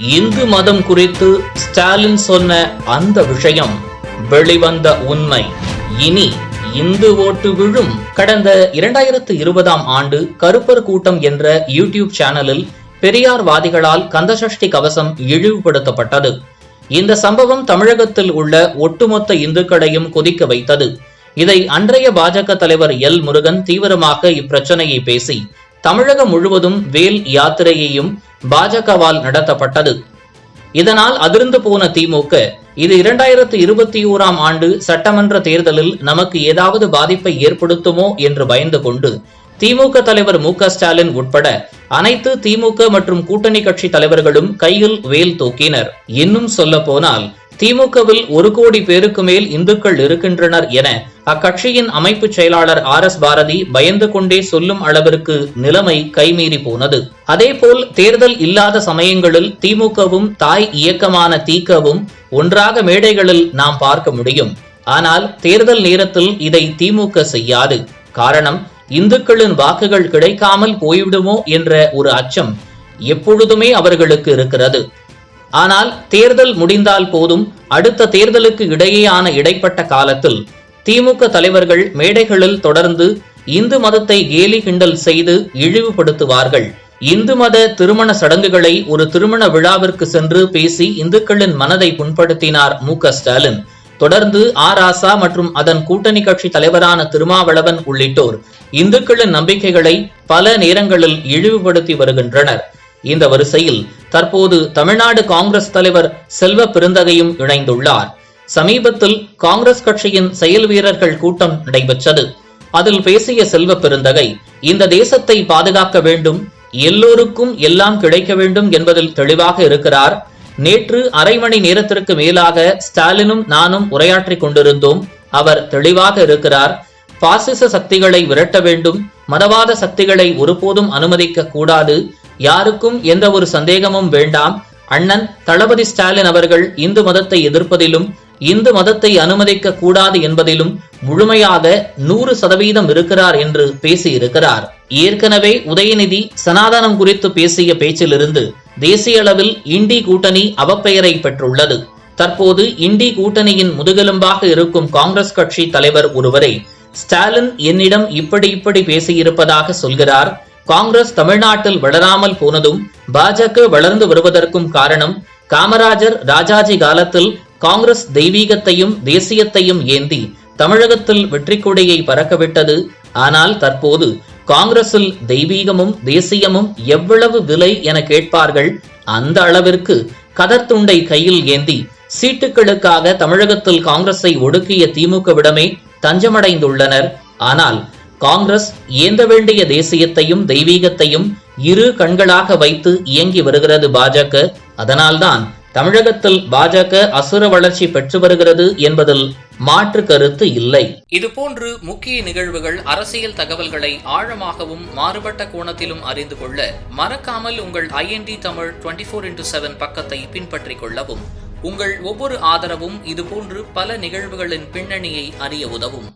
இந்து மதம் குறித்து ஸ்டாலின் சொன்ன அந்த விஷயம் வெளிவந்த உண்மை. இனி இந்து ஓட்டு விழும் கடந்த இரண்டாயிரத்து இருபதாம் ஆண்டு கருப்பர் கூட்டம் என்ற யூடியூப் சேனலில் பெரியார்வாதிகளால் கந்தசஷ்டி கவசம் இழிவுபடுத்தப்பட்டது. இந்த சம்பவம் தமிழகத்தில் உள்ள ஒட்டுமொத்த இந்துக்களையும் கொதிக்க வைத்தது. இதை அன்றைய பாஜக தலைவர் எல். முருகன் தீவிரமாக இப்பிரச்சனையை பேசி தமிழகம் முழுவதும் வேல் யாத்திரையையும் பாஜகவால் நடத்தப்பட்டது. இதனால் அதிர்ந்து போன திமுக இது இரண்டாயிரத்து இருபத்தி ஓராம் ஆண்டு சட்டமன்ற தேர்தலில் நமக்கு ஏதாவது பாதிப்பை ஏற்படுத்துமோ என்று பயந்து கொண்டு திமுக தலைவர் மு க ஸ்டாலின் உட்பட அனைத்து திமுக மற்றும் கூட்டணி கட்சி தலைவர்களும் கையில் வேல் தூக்கினர். இன்னும் சொல்ல போனால் திமுகவில் ஒரு கோடி பேருக்கு மேல் இந்துக்கள் இருக்கின்றனர் என அக்கட்சியின் அமைப்பு செயலாளர் ஆர் எஸ் பாரதி பயந்து கொண்டே சொல்லும் அளவிற்கு நிலைமை கைமீறி போனது. அதேபோல் தேர்தல் இல்லாத சமயங்களில் திமுகவும் தாய் இயக்கமான தீக்கவும் ஒன்றாக மேடைகளில் நாம் பார்க்க முடியும். ஆனால் தேர்தல் நேரத்தில் இதை திமுக செய்யாது. காரணம் இந்துக்களின் வாக்குகள் கிடைக்காமல் போய்விடுமோ என்ற ஒரு அச்சம் எப்பொழுதுமே அவர்களுக்கு இருக்கிறது. ஆனால் தேர்தல் முடிந்தால் போதும் அடுத்த தேர்தலுக்கு இடையேயான இடைப்பட்ட காலத்தில் திமுக தலைவர்கள் மேடைகளில் தொடர்ந்து இந்து மதத்தை கேலி கிண்டல் செய்து இழிவுபடுத்துவார்கள். இந்து மத திருமண சடங்குகளை ஒரு திருமண விழாவிற்கு சென்று பேசி இந்துக்களின் மனதை புண்படுத்தினார் மு ஸ்டாலின். தொடர்ந்து ஆ ராசா மற்றும் அதன் கூட்டணி கட்சி தலைவரான திருமாவளவன் உள்ளிட்டோர் இந்துக்களின் நம்பிக்கைகளை பல நேரங்களில் இழிவுபடுத்தி வருகின்றனர். இந்த வரிசையில் தற்போது தமிழ்நாடு காங்கிரஸ் தலைவர் செல்வ பெருந்தகையும் இணைந்துள்ளார். சமீபத்தில் காங்கிரஸ் கட்சியின் செயல் வீரர்கள் கூட்டம் நடைபெற்றது. அதில் பேசிய செல்வ பெருந்தகை இந்த தேசத்தை பாதுகாக்க வேண்டும் எல்லோருக்கும் எல்லாம் கிடைக்க வேண்டும் என்பதில் தெளிவாக இருக்கிறார். நேற்று அரை மணி நேரத்திற்கு மேலாக ஸ்டாலினும் நானும் உரையாற்றிக் கொண்டிருந்தோம். அவர் தெளிவாக இருக்கிறார். பாசிச சக்திகளை விரட்ட வேண்டும் மதவாத சக்திகளை ஒருபோதும் அனுமதிக்க கூடாது யாருக்கும் எந்த ஒரு சந்தேகமும் வேண்டாம். அண்ணன் தளபதி ஸ்டாலின் அவர்கள் இந்து மதத்தை எதிர்ப்பதிலும் இந்து மதத்தை அனுமதிக்க கூடாது என்பதிலும் முழுமையாக நூறு சதவீதம் இருக்கிறார் என்று பேசியிருக்கிறார். ஏற்கனவே உதயநிதி சனாதனம் குறித்து பேசிய பேச்சிலிருந்து தேசிய அளவில் இண்டி கூட்டணி அவப்பெயரை பெற்றுள்ளது. தற்போது இண்டி கூட்டணியின் முதுகெலும்பாக இருக்கும் காங்கிரஸ் கட்சி தலைவர் ஒருவரை ஸ்டாலின் என்னிடம் இப்படி இப்படி பேசியிருப்பதாக சொல்கிறார். காங்கிரஸ் தமிழ்நாட்டில் வளராமல் போனதும் பாஜக வளர்ந்து வருவதற்கும் காரணம் காமராஜர் ராஜாஜி காலத்தில் காங்கிரஸ் தெய்வீகத்தையும் தேசியத்தையும் ஏந்தி தமிழகத்தில் வெற்றி கொடியை பறக்கவிட்டது. ஆனால் தற்போது காங்கிரசில் தெய்வீகமும் தேசியமும் எவ்வளவு விலை என கேட்பார்கள். அந்த அளவிற்கு கதர்த்துண்டை கையில் ஏந்தி சீட்டுகளுக்காக தமிழகத்தில் காங்கிரஸை ஒடுக்கிய திமுகவிடமே தஞ்சமடைந்துள்ளனர். ஆனால் காங்கிரஸ் ஏந்த வேண்டிய தேசியத்தையும் தெய்வீகத்தையும் இரு கண்களாக வைத்து இயங்கி வருகிறது பாஜக. அதனால்தான் தமிழகத்தில் பாஜக அசுர வளர்ச்சி பெற்று வருகிறது என்பதில் மாற்று கருத்து இல்லை. இதுபோன்று முக்கிய நிகழ்வுகள் அரசியல் தகவல்களை ஆழமாகவும் மாறுபட்ட கோணத்திலும் அறிந்து கொள்ள மறக்காமல் உங்கள் INT Tamil twenty four into seven பக்கத்தை பின்பற்றிக் கொள்ளவும். உங்கள் ஒவ்வொரு ஆதரவும் இதுபோன்று பல நிகழ்வுகளின் பின்னணியை அறிய உதவும்.